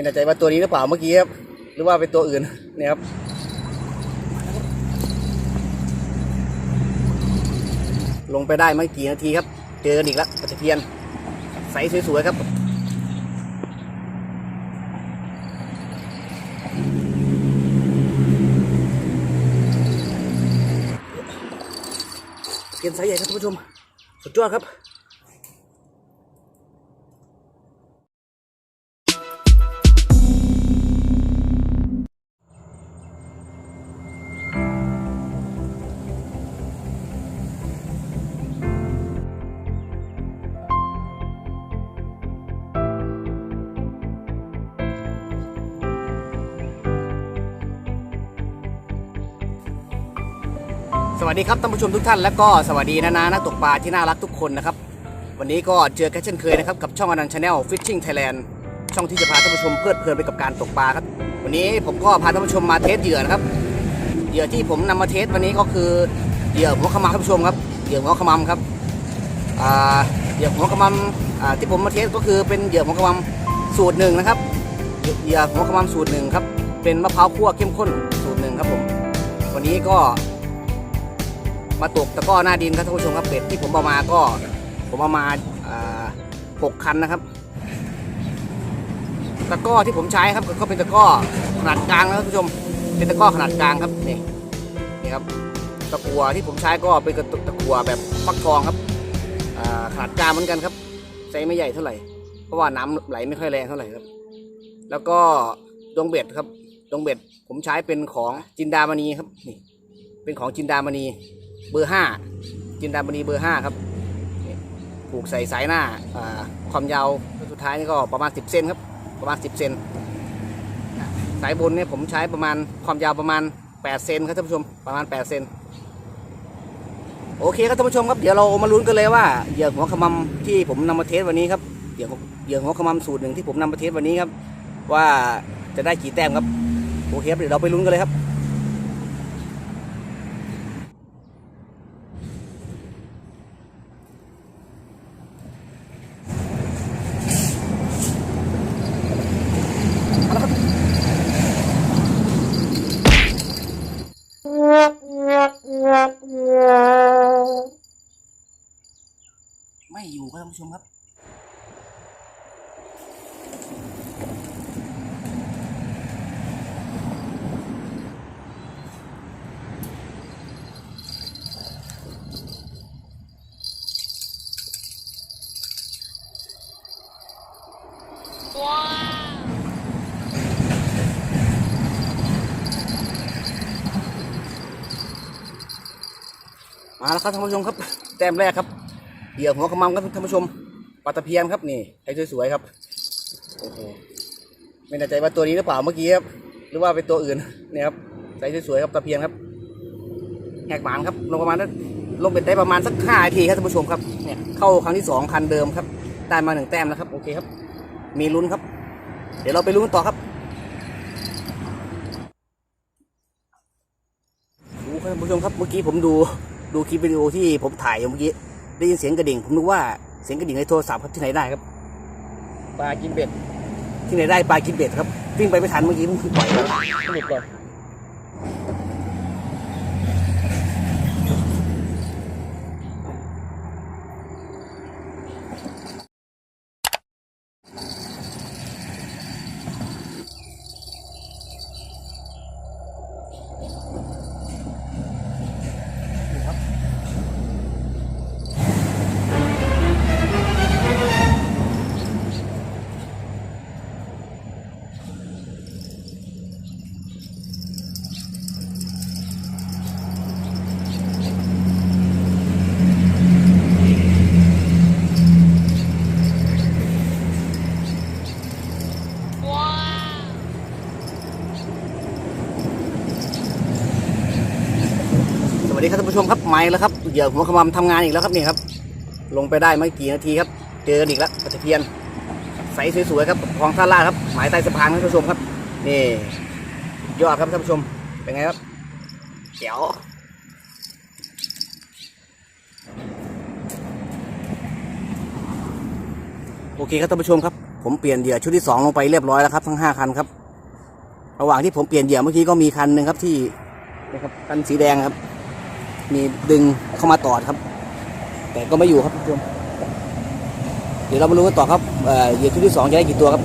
ไม่แน่ใจว่าตัวนี้หรือเปล่าเมื่อกี้ครับหรือว่าเป็นตัวอื่นเนี่ยครับลงไปได้ไม่กี่นาทีครับ เจอกันอีกแล้วปลาตะเพียนใสสวยๆครับเพียนไซส์ใหญ่ครับท่านผู้ชม สุดยอดครับ สวัสดีครับท่านผู้ชมทุกท่านและก็สวัสดีนานานักตกปลาที่น่ารักทุกคนนะครับ วันนี้ก็เจอกันเช่นเคยนะครับกับช่องอนันต์ชาแนลฟิชชิ่งไทยแลนด์ช่องที่จะพาท่านผู้ชมเพลิดเพลินไปกับการตกปลาครับ วันนี้ผมก็พาท่านผู้ชมมาเทสเหยื่อนะครับเหยื่อที่ผมนำมาเทสวันนี้ก็คือเหยื่อหัวขมำท่านผู้ชมครับเหยื่อหัวขมำครับเหยื่อหัวขมำที่ผมมาเทสก็คือเป็นเหยื่อหัวขมำสูตรหนึ่งนะครับเหยื่อหัวขมำสูตรหนึ่งครับเป็นมะพร้าวคั่วเข้มข้นสูตรหนึ่งครับผมวันนี้ก็ มาตกตะกร้อหน้าดินครับท่านผู้ชมครับเบ็ดที่ผมเอามาก็ ผมเอามาหกคันนะครับ ตะกร้อที่ผมใช้ครับก็เป็นตะกร้อขนาดกลางนะท่านผู้ชม เป็นตะกร้อขนาดกลางครับนี่นี่ครับตะกัวที่ผมใช้ก็เป็นตะกัวแบบฟักทองครับขนาดกลางเหมือนกันครับไซส์ไม่ใหญ่เท่าไหร่ เพราะว่าน้ำไหลไม่ค่อยแรงเท่าไหร่ครับ แล้วก็ดวงเบ็ดครับดวงเบ็ดผมใช้เป็นของจินดามณีครับนี่เป็นของจินดามณี เบอร์ห้าจินดามณีเบอร์ห้าครับผูกใส่สายหน้าความยาวสุดท้ายนี่ก็ประมาณ 10 เซนครับประมาณ 10 เซนสายบนเนี่ยผมใช้ประมาณความยาวประมาณ 8 เซนครับท่านผู้ชมประมาณ 8 เซนโอเคครับท่านผู้ชมครับเดี๋ยวเรามาลุ้นกันเลยว่าเหยื่อหัวขมำที่ผมนำมาเทสวันนี้ครับเหยื่อเหยื่อหัวขมำสูตรหนึ่งที่ผมนำมาเทสวันนี้ครับ ว่าจะได้กี่แต้มครับโอเคครับเดี๋ยวเราไปลุ้นกันเลยครับ ผู้ชมครับมาแล้วครับท่านผู้ชมครับ แต้มแรกครับ เหยื่อหัวขมำครับท่านผู้ชมปลาตะเพียนครับนี่ไอ้สวยๆครับโอ้โหไม่แน่ใจว่าตัวนี้หรือเปล่าเมื่อกี้ครับหรือว่าเป็นตัวอื่นเนี่ยครับไอ้สวยๆครับตะเพียนครับแหกหมานครับลงประมาณนั้นลงเป็นได้ประมาณสักห้านาทีครับท่านผู้ชมครับเนี่ยเข้าครั้งที่สองคันเดิมครับได้มาหนึ่งแต้มแล้วครับโอเคครับ มีลุ้นครับ เดี๋ยวเราไปลุ้นต่อครับดูครับท่านผู้ชมครับเมื่อกี้ผมดูดูคลิปวิดีโอที่ผมถ่ายเมื่อกี้ ได้ยินเสียงกระดิ่ง ผมนึกว่าเสียงกระดิ่งในโทรศัพท์ครับที่ไหนได้ครับ ปลากินเบ็ด ที่ไหนได้ปลากินเบ็ดครับ วิ่งไปไม่ทันเมื่อกี้มันปล่อยแล้วหลุดเลย วัสดีครับท่านผู้ชมครับไม้แล้วครับเหยื่อหัวขมำทำงานอีกแล้วครับนี่ครับ ลงไปได้ไม่กี่นาทีครับ เจอกันอีกแล้วปะเพียนใสสวยๆครับคลองท่าลาครับหมายใต้สะพานครับท่านผู้ชมครับ นี่ยอดครับท่านผู้ชมเป็นไงครับเจ๋วโอเคครับท่านผู้ชมครับผมเปลี่ยนเหยื่อชุดที่สองลงไปเรียบร้อยแล้วครับทั้งห้าคันครับ ระหว่างที่ผมเปลี่ยนเหยื่อเมื่อกี้ก็มีคันหนึ่งครับที่นะครับคันสีแดงครับ มีดึงเข้ามาตอดครับ แต่ก็ไม่อยู่ครับทุกคนเดี๋ยวเรามารู้กันต่อครับเอ่อเหยื่อชุดที่สองจะได้กี่ตัวครับ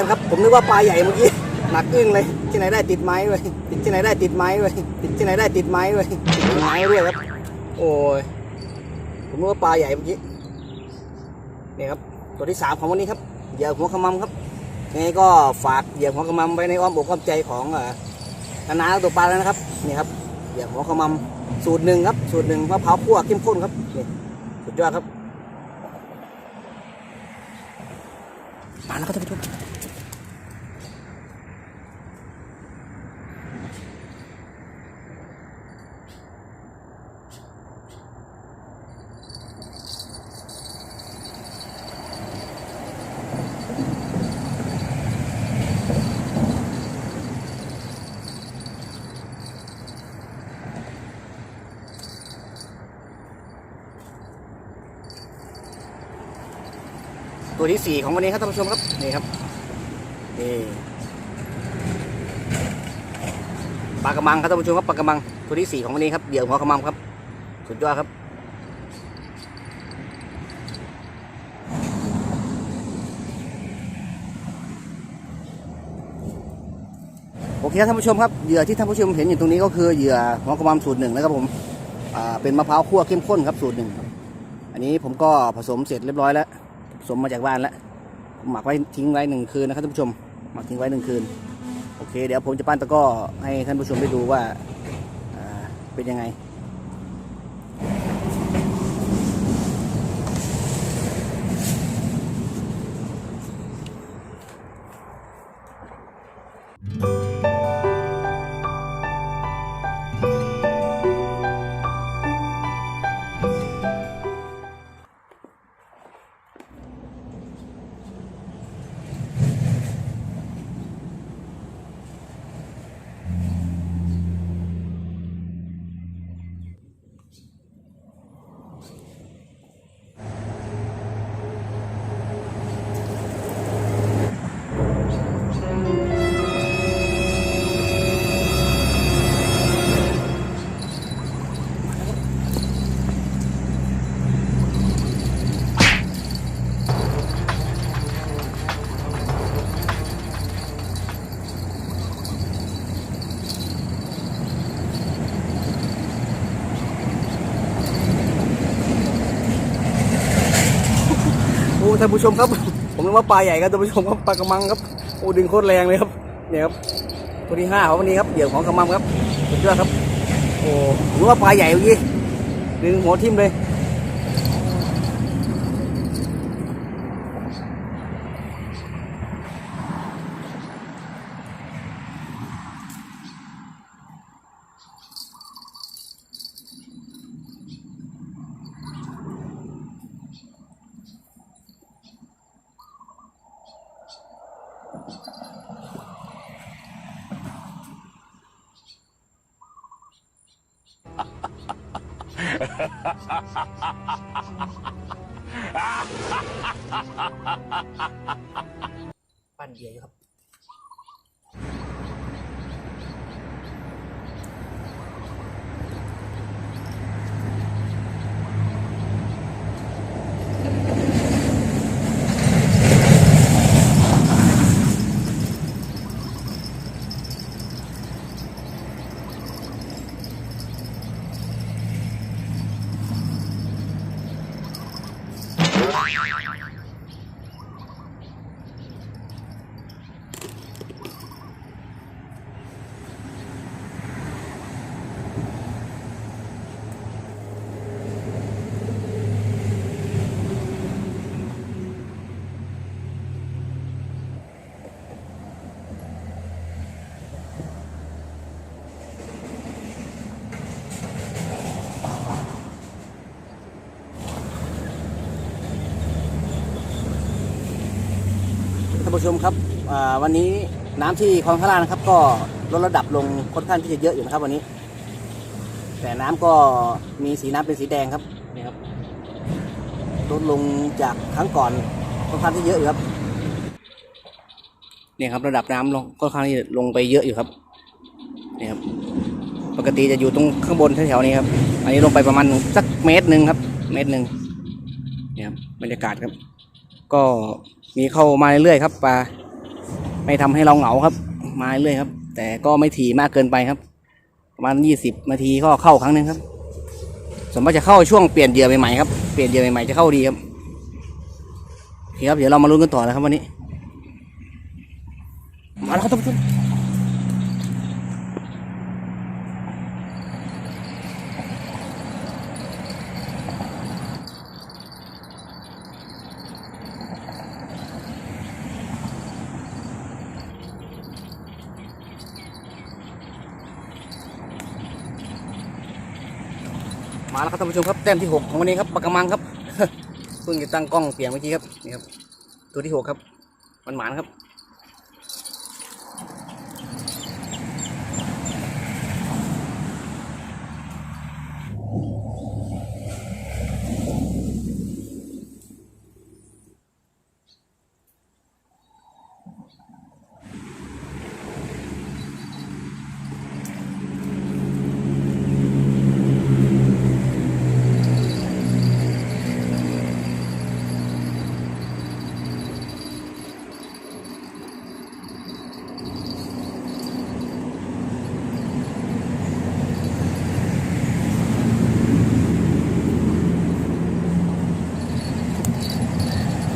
ียนครับ ผมนึกว่าปลาใหญ่เมื่อกี้หนักอึ้งเลยที่ไหนได้ติดไม้ไว้ยติดที่ไหนได้ติดไม้ไว้ยติดที่ไหนได้ติดไม้ไว้ยติดไม้ด้วยครับ โอ้ยผมนึกว่าปลาใหญ่เมื่อกี้นี่ครับตัวที่สามของวันนี้ครับเหยื่อหัวขมำครับยังไงก็ฝากเหยื่อหัวขมำไว้ในอ้อมอกอ้อมใจของอ่อนานาตัวปลาแล้วนะครับนี่ครับเหยื่อหัวขมำสูตรหนึ่งครับ สูตรหนึ่งมะพร้าวคั่วเข้มข้นครับนี่สุดยอดครับมาแล้วครับท่านผู้ชม ที่สี่ของวันนี้ครับท่านผู้ชมครับนี่ครับนี่ปลากระมังครับท่านผู้ชมครับปลากระมังตัวที่สี่ของวันนี้ครับเหยื่อหัวกระมังครับสุดยอดครับโอเคครับท่านผู้ชมครับเหยื่อที่ท่านผู้ชมเห็นอยู่ตรงนี้ก็คือเหยื่อหัวกระมังสูตรหนึ่งนะครับผมอ่าเป็นมะพร้าวคั่วเข้มข้นครับสูตรหนึ่งอันนี้ผมก็ผสมเสร็จเรียบร้อยแล้ว สมมาจากบ้านแล้วหมักไว้ทิ้งไว้หนึ่งคืนนะครับท่านผู้ชม หมักทิ้งไว้หนึ่งคืน โอเค เดี๋ยวผมจะปั้นตะก้อให้ท่านผู้ชมได้ดูว่าเป็นยังไง ท่านผู้ชมครับ ผมนึกว่าปลาใหญ่ครับท่านผู้ชมครับปลากระมังครับโอ้ดึงโคตรแรงเลยครับเนี่ยครับตัวที่ห้าของวันนี้ครับเหยื่อของกระมังครับสุดยอดครับโอ้ผมว่าปลาใหญ่เมื่อกี้ดึงหัวทิ่มเลย ปั้นเดียวครับ ผู้ชมครับอ่าวันนี้น้ำที่คลองพระลานะครับ ก็ลดระดับลงค่อนข้างที่จะเยอะอยู่นะครับวันนี้ แต่น้ำก็มีสีน้ำเป็นสีแดงครับนี่ครับลดลงจากครั้งก่อนค่อนข้างที่เยอะอยู่ครับเนี่ยครับระดับน้ำลงค่อนข้างที่จะลงไปเยอะอยู่ครับนี่ครับปกติจะอยู่ตรงข้างบนแถวๆนี้ครับ อันนี้ลงไปประมาณสักเมตรหนึ่งครับ เมตรหนึ่งเนี่ยครับบรรยากาศครับ ก็ มีเข้ามาเรื่อยๆครับปลาไม่ทำให้เราเหงาครับ มาเรื่อยๆครับ แต่ก็ไม่ถี่มากเกินไปครับ ประมาณยี่สิบนาทีก็เข้าครั้งหนึ่งครับสมมติจะเข้าช่วงเปลี่ยนเหยื่อใหม่ๆครับเปลี่ยนเหยื่อใหม่ๆจะเข้าดีครับโอเคครับเดี๋ยวเรามาลุ้นกันต่อนะครับวันนี้มาแล้วครับทุกท่าน ท่านผู้ชมครับแต้มที่หกของวันนี้ครับปากกระมังครับเพิ่งจะตั้งกล้องเปลี่ยนเมื่อกี้ครับนี่ครับตัวที่หกครับมันหมานครับ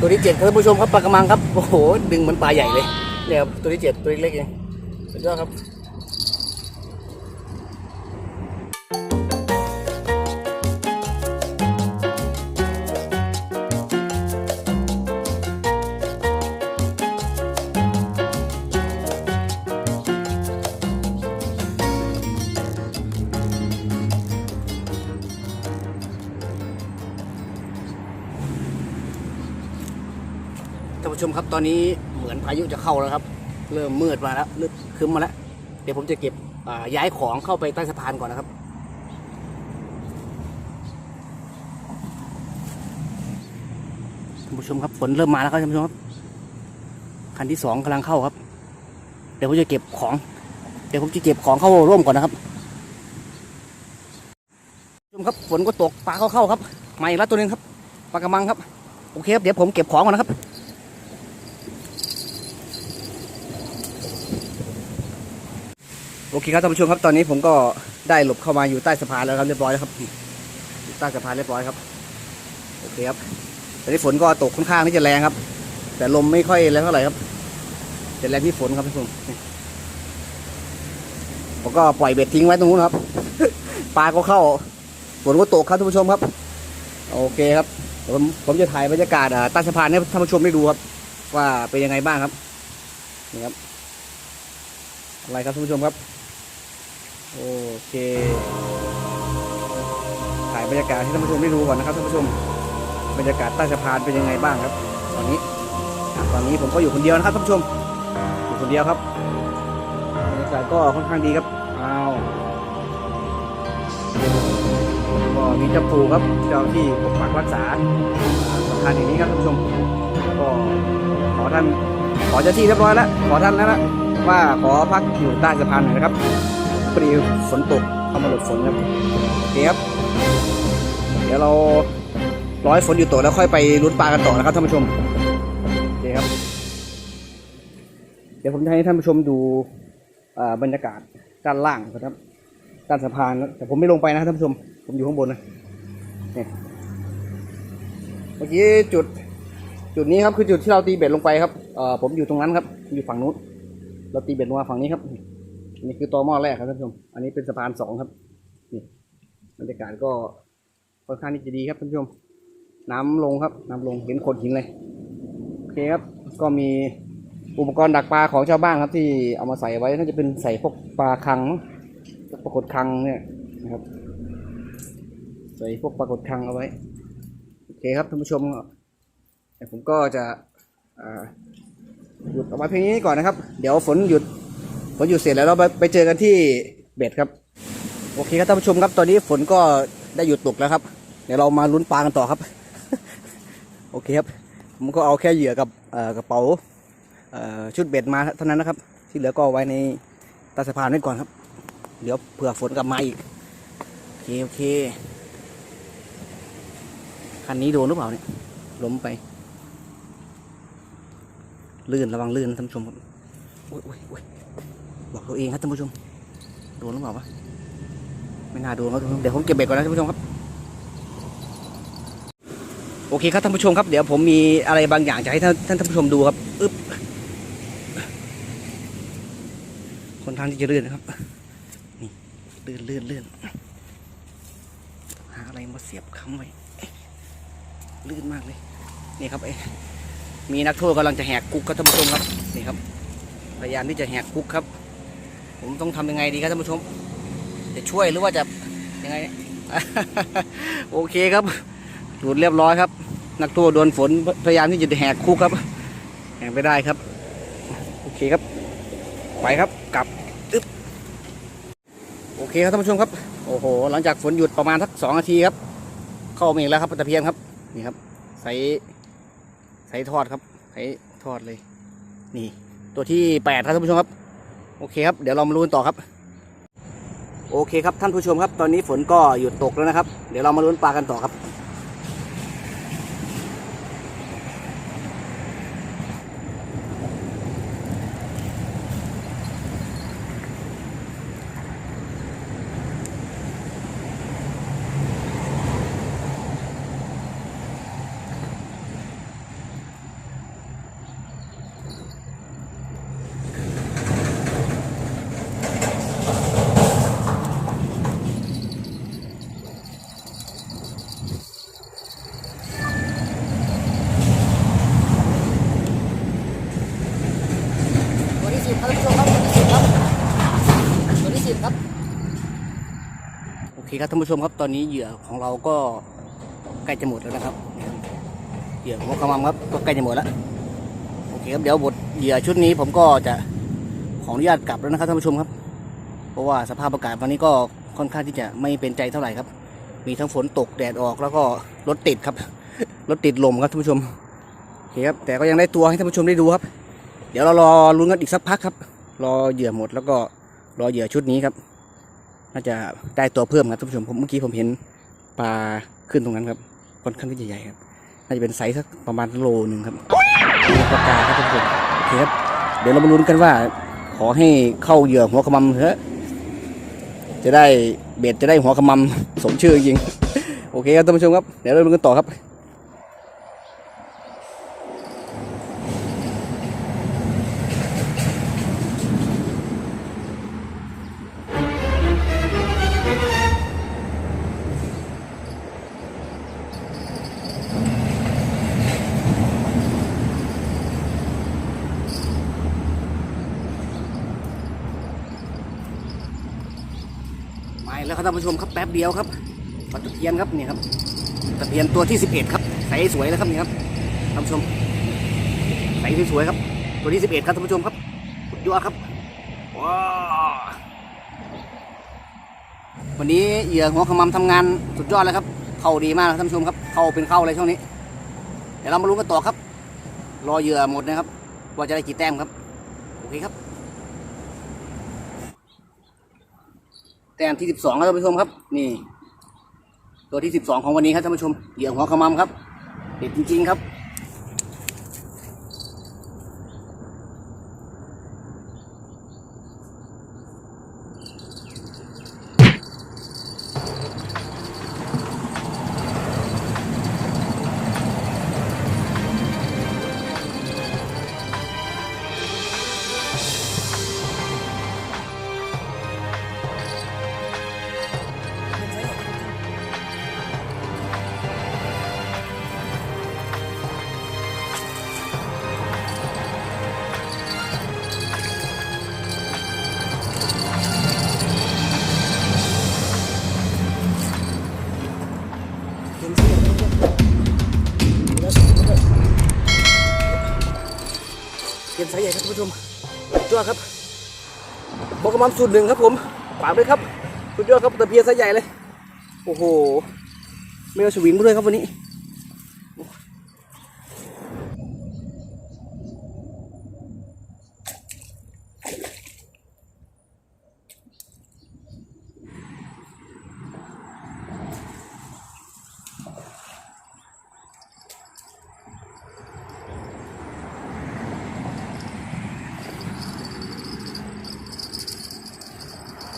ตัวที่เจ็ดครับท่านผู้ชมครับปลากระมังครับ โอ้โห ดึงเหมือนปลาใหญ่เลยเนี่ยครับตัวที่เจ็ดตัวเล็กๆเองสุดยอดครับ ตอนนี้เหมือนพายุจะเข้าแล้วครับ เริ่มมืดมาแล้วลึกคึ้มมาแล้ว เดี๋ยวผมจะเก็บย้ายของเข้าไปใต้สะพานก่อนนะครับท่านผู้ชมครับฝนเริ่มมาแล้วครับท่านผู้ชมครับคันที่สองกำลังเข้าครับ เดี๋ยวผมจะเก็บของ เดี๋ยวผมจะเก็บของเข้าร่วมก่อนนะครับท่านผู้ชมครับฝนก็ตกปลาเข้าเข้าครับมาอีกแล้วตัวนึงครับปลากระมังครับโอเคครับเดี๋ยวผมเก็บของก่อนนะครับ โอเคครับท่านผู้ชมครับตอนนี้ผมก็ได้หลบเข้ามาอยู่ใต้สะพานแล้วครับเรียบร้อยแล้วครับใต้สะพานเรียบร้อยครับโอเคครับตอนนี้ฝนก็ตกค่อนข้างที่จะแรงครับ แต่ลมไม่ค่อยแรงเท่าไหร่ครับจะแรงที่ฝนครับท่านผู้ชมผมก็ปล่อยเบ็ดทิ้งไว้ตรงนู้นครับปลาก็เข้าฝนก็ตกครับท่านผู้ชมครับ โอเคครับผมผมจะถ่ายบรรยากาศใต้สะพานให้ท่านผู้ชมได้ดูครับ ว่าเป็นยังไงบ้างครับนี่ครับอะไรครับท่านผู้ชมครับ โอเค ถ่ายบรรยากาศให้ท่านผู้ชมได้ดูก่อนนะครับท่านผู้ชม บรรยากาศใต้สะพานเป็นยังไงบ้างครับ ตอนนี้ ตอนนี้ผมก็อยู่คนเดียวนะครับท่านผู้ชม อยู่คนเดียวครับ บรรยากาศก็ค่อนข้างดีครับ อ้าว ก็มีเจ้าปู่ครับ เจ้าที่ปกปักรักษาสะพานแห่งนี้ครับท่านผู้ชม ก็ขอท่าน ขอเจ้าที่เรียบร้อยแล้ว ขอท่านแล้วนะว่าขอพักอยู่ใต้สะพานหน่อยนะครับ พอดีฝนตกเข้ามาหลบฝนครับโอเคครับ เดี๋ยวเราร้อให้ฝนอยู่ตกแล้วค่อยไปลุ้นปลากันต่อนะครับท่านผู้ชมโอเคครับ เดี๋ยวผมจะให้ท่านผู้ชมดูบรรยากาศด้านล่างก่อนครับด้านสะพานแต่ผมไม่ลงไปนะท่านผู้ชม ผมอยู่ข้างบนนะนี่เมื่อกี้จุดจุดนี้ครับคือจุดที่เราตีเบ็ดลงไปครับเอ่อผมอยู่ตรงนั้นครับ อยู่ฝั่งนู้น เราตีเบ็ดลงมาฝั่งนี้ครับ นี่คือตัวหม้อแรกครับท่านผู้ชม อันนี้เป็นสะพานสองครับ นี่บรรยากาศก็ค่อนข้างที่จะดีครับท่านผู้ชม น้ำลงครับ น้ำลงเห็นโขดหินเลยโอเคครับ ก็มีอุปกรณ์ดักปลาของชาวบ้านครับ ที่เอามาใส่ไว้น่าจะเป็นใส่พวกปลาคังปลากดคังเนี่ยนะครับ ใส่พวกปลากดคังเอาไว้โอเคครับท่านผู้ชมผมก็จะหยุดเอาไว้เพียงนี้ก่อนนะครับ เดี๋ยวฝนหยุด ฝนหยุดเสร็จแล้วเราไปไปเจอกันที่เบ็ดครับ โอเคครับท่านผู้ชมครับ ตอนนี้ฝนก็ได้หยุดตกแล้วครับ เดี๋ยวเรามาลุ้นปลากันต่อครับ โอเคครับผมก็เอาแค่เหยื่อกับกระเป๋าชุดเบ็ดมาเท่านั้นนะครับ ที่เหลือก็เอาไว้ในตาสะพานไว้ก่อนครับ เดี๋ยวเผื่อฝนกลับมาอีกโอเคโอเคคันนี้โดนหรือเปล่าเนี่ยล้มไป ลื่นระวังลื่นท่านผู้ชมครับโอ้ยโอ้ยโอ้ย บอกตัวเองครับท่านผู้ชม โดนหรือเปล่าวะ ไม่น่าโดนครับท่านผู้ชม เดี๋ยวผมเก็บเบ็ดก่อนนะท่านผู้ชมครับ โอเคครับท่านผู้ชมครับ เดี๋ยวผมมีอะไรบางอย่างจะให้ท่านท่านท่านผู้ชมดูครับอึ๊บคนข้างที่จะลื่อนนะครับ นี่เลื่อนเลื่อนเลื่อนหาอะไรมาเสียบค้ำไว้เลื่นมากเลย นี่ครับไอ้มีนักโทษกำลังจะแหกคุกครับท่านผู้ชมครับ นี่ครับ พยายามที่จะแหกคุกครับ ผมต้องทำยังไงดีครับท่านผู้ชมจะช่วยหรือว่าจะยังไง โอเคครับหลุดเรียบร้อยครับ นักโทษโดนฝนพยายามที่จะแหกคุกครับ แหกไม่ได้ครับ โอเคครับ ไปครับกลับอึ๊บโอเคครับท่านผู้ชมครับ โอ้โห หลังจากฝนหยุดประมาณสักสองนาทีครับ เข้ามาอีกแล้วครับตะเพียนครับ นี่ครับ ใส่ใส่ทอดครับ ใส่ทอดเลย นี่ ตัวที่แปดครับท่านผู้ชมครับ อเคครับเดี๋ยวเรามาลุ้นต่อครับ โอเคครับท่านผู้ชมครับ ตอนนี้ฝนก็หยุดตกแล้วนะครับ เดี๋ยวเรามาลุ้นปลากันต่อครับ ตัวที่สิบครับท่านผู้ชมครับตัวที่สิบครับตัวที่สิบครับ โอ เคครับท่านผู้ชมครับตอนนี้เหยื่อของเราก็ใกล้จะหมดแล้วนะครับ เหยื่อของขมำครับก็ใกล้จะหมดแล้วโอเคครับเดี๋ยวบทเหยื่อชุดนี้ผมก็จะขออนุญาตกลับแล้วนะครับท่านผู้ชมครับ เพราะว่าสภาพอากาศวันนี้ก็ค่อนข้างที่จะไม่เป็นใจเท่าไหร่ครับ มีทั้งฝนตกแดดออกแล้วก็รถติดครับรถติดลมครับท่านผู้ชมโอเคครับแต่ก็ยังได้ตัวให้ท่านผู้ชมได้ดูครับ เดี๋ยวเรารอลุ้นกันอีกสักพักครับ รอเหยื่อหมดแล้วก็รอเหยื่อชุดนี้ครับ น่าจะได้ตัวเพิ่มครับท่านผู้ชมผมเมื่อกี้ผมเห็นปลาขึ้นตรงนั้นครับค่อนข้างที่จะใหญ่ครับน่าจะเป็นไซส์สักประมาณโลหนึ่งครับมีปลากาครับท่านผู้ชมโอเคครับเดี๋ยวเรามาลุ้นกันว่า ขอให้เข้าเหยื่อหัวขมำเถอะจะได้เบ็ดจะได้หัวขมำสมชื่อจริงโอเคครับท่านผู้ชมครับเดี๋ยวเราลุ้นกันต่อครับ ท่านผู้ชมครับแป๊บเดียวครับปลาตะเพียนครับนี่ครับตะเพียนตัวที่สิบเอ็ดครับใสสวยแล้วครับนี่ครับท่านผู้ชมใสสวยๆครับ ตัวที่สิบเอ็ดครับท่านผู้ชมครับสุดยอดครับว้าววันนี้เหยื่อหัวขมำทำงานสุดยอดเลยครับเข้าดีมากท่านผู้ชมครับเข้าเป็นเข้าเลยช่วงนี้ เดี๋ยวเรามาลุ้นกันต่อครับ รอเหยื่อหมดนะครับ ว่าจะได้กี่แต้มครับ โอเคครับ แต้มที่สิบสองครับท่านผู้ชมครับ นี่ ตัวที่สิบสองของวันนี้ครับท่านผู้ชมเหยื่อหัวขมำครับเด็ดจริงๆครับ กระมังสูตรหนึ่งครับผมฝากด้วยครับสุดยอดครับตะเพียนสายใหญ่เลย โอ้โห ไม่เอาสวิงด้วยครับวันนี้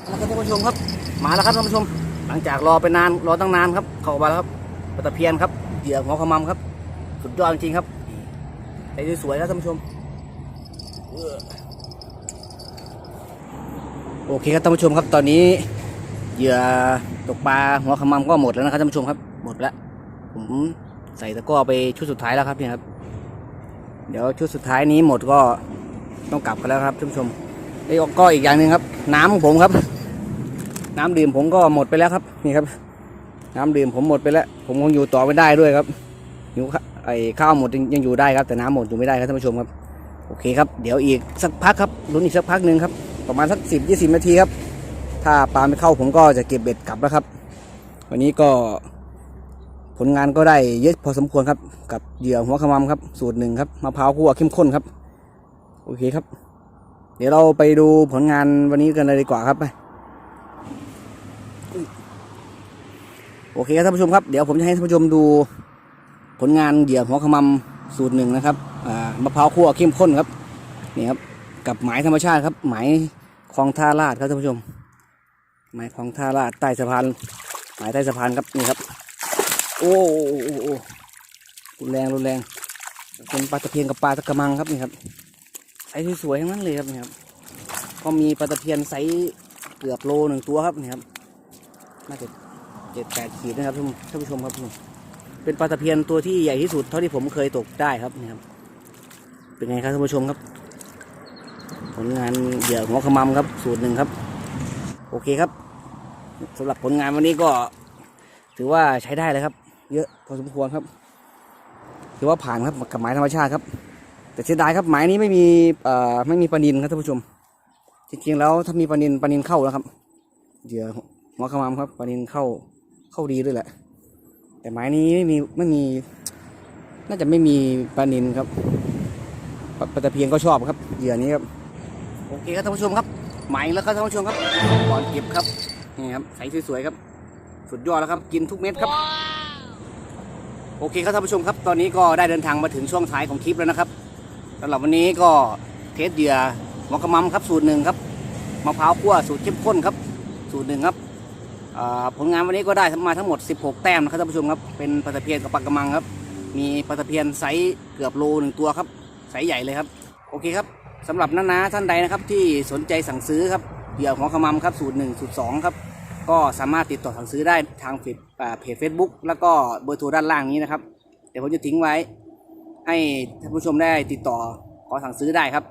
แล้วครับท่าน ผู้ชมครับมาแล้วครับท่านผู้ชม หลังจากรอไปนานรอตั้งนานครับ เข้ามาแล้วครับปลาตะเพียนครับเหยื่อหัวขมำครับ สุดยอดจริงครับใส่สวยๆครับท่านผู้ชมโอเคครับท่านผู้ชมครับ ตอนนี้เหยื่อตกปลาหัวขมำก็หมดแล้วนะครับท่านผู้ชมครับหมดแล้ว ผมใส่ตะกร้อไปชุดสุดท้ายแล้วครับเนี่ยครับ เดี๋ยวชุดสุดท้ายนี้หมดก็ต้องกลับกันแล้วครับท่านผู้ชมไอ้ก็อีกอย่างหนึ่งครับ น้ำของผมครับ น้ำดื่มผมก็หมดไปแล้วครับนี่ครับ น้ำดื่มผมหมดไปแล้ว ผมคงอยู่ต่อไม่ได้ด้วยครับหิวข้าไอ้ข้าวหมดยังอยู่ได้ครับ แต่น้ำหมดอยู่ไม่ได้ครับท่านผู้ชมครับโอเคครับเดี๋ยวอีกสักพักครับลุ้นอีกสักพักหนึ่งครับประมาณสักสิบยี่สิบนาทีครับ ถ้าปลาไม่เข้าผมก็จะเก็บเบ็ดกลับแล้วครับ วันนี้ก็ผลงานก็ได้เยอะพอสมควรครับ กับเหยื่อหัวขมำครับ สูตรหนึ่งครับมะพร้าวคั่วเข้มข้นครับ โอเคครับ เดี๋ยวเราไปดูผลงานวันนี้กันเลยดีกว่าครับไป โอเคครับท่านผู้ชมครับเดี๋ยวผมจะให้ท่านผู้ชมดูผลงานเหยื่อหัวขมำสูตรหนึ่งนะครับมะพร้าวคั่วเข้มข้นครับนี่ครับกับหมายธรรมชาติครับหมายคลองท่าลาดครับท่านผู้ชม หมายคลองท่าลาดใต้สะพานหมายใต้สะพานครับนี่ครับ โอ้โอ้โอ้โอ้โอ้รุนแรงรุนแรงเป็นปลาตะเพียนกับปลาตะกระมังครับนี่ครับไซส์สวยๆทั้งนั้นเลยครับนี่ครับก็มีปลาตะเพียนไซส์เกือบโลหนึ่งตัวครับนี่ครับน่าจะ เจ็ดแปดขีดนะครับท่านผู้ชมครับเป็นปลาตะเพียนตัวที่ใหญ่ที่สุดเท่าที่ผมเคยตกได้ครับนี่ครับ เป็นไงครับท่านผู้ชมครับ ผลงานเหยื่อหัวขมำครับ สูตรหนึ่งครับ โอเคครับสำหรับผลงานวันนี้ก็ ถือว่าใช้ได้เลยครับ เยอะพอสมควรครับ ถือว่าผ่านครับกับหมายธรรมชาติครับ แต่เสียดายครับหมายนี้ไม่มีเอ่อไม่มีปลานินครับท่านผู้ชม จริงๆแล้วถ้ามีปลานินปลานินเข้าแล้วครับเหยื่อหัวขมำครับปลานินเข้า เข้าดีด้วยแหละ แต่หมายนี้ไม่มีไม่มี น่าจะไม่มีปลานินครับปลาตะเพียนก็ชอบครับเหยื่อนี้ครับโอเคครับท่านผู้ชมครับหมายแล้วครับท่านผู้ชมครับก่อนเก็บครับนี่ครับใสสวยๆครับ สุดยอดแล้วครับ กินทุกเม็ดครับ โอเคครับท่านผู้ชมครับ ตอนนี้ก็ได้เดินทางมาถึงช่วงท้ายของคลิปแล้วนะครับสำหรับวันนี้ก็เทสเหยื่อมอกระมัมครับสูตรหนึ่งครับมะพร้าวคั่วสูตรเข้มข้นครับ สูตรหนึ่งครับ ผลงานวันนี้ก็ได้มาทั้งหมด 16 แต้มนะครับท่านผู้ชมครับ เป็นปลาตะเพียนกับปลากระมังครับ มีปลาตะเพียนไซส์เกือบโลหนึ่งตัวครับไซส์ใหญ่เลยครับ โอเคครับสำหรับน้าๆท่านใดนะครับที่สนใจสั่งซื้อครับเหยื่อหัวขมำครับสูตรหนึ่งสูตรสองครับก็สามารถติดต่อสั่งซื้อได้ทางเพจเพจเฟซบุ๊กแล้วก็เบอร์โทรด้านล่างนี้นะครับ เดี๋ยวผมจะทิ้งไว้ ให้ท่านผู้ชมได้ติดต่อขอสั่งซื้อได้ครับ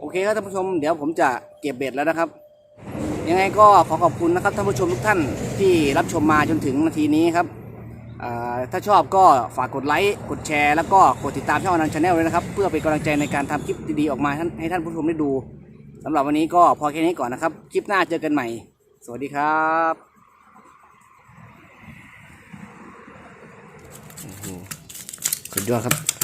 โอเคครับท่านผู้ชมเดี๋ยวผมจะเก็บเบ็ดแล้วนะครับ ยังไงก็ขอขอบคุณนะครับท่านผู้ชมทุกท่านที่รับชมมาจนถึงนาทีนี้ครับถ้าชอบก็ฝากกดไลค์ กดแชร์ แล้วก็กดติดตามช่องอนันต์ชาแนลด้วยนะครับ เพื่อเป็นกำลังใจในการทำคลิปดีๆ ออกมาให้ท่านให้ท่านผู้ชมได้ดูสำหรับวันนี้ก็พอแค่นี้ก่อนนะครับ คลิปหน้าเจอกันใหม่ สวัสดีครับสุดยอดครับ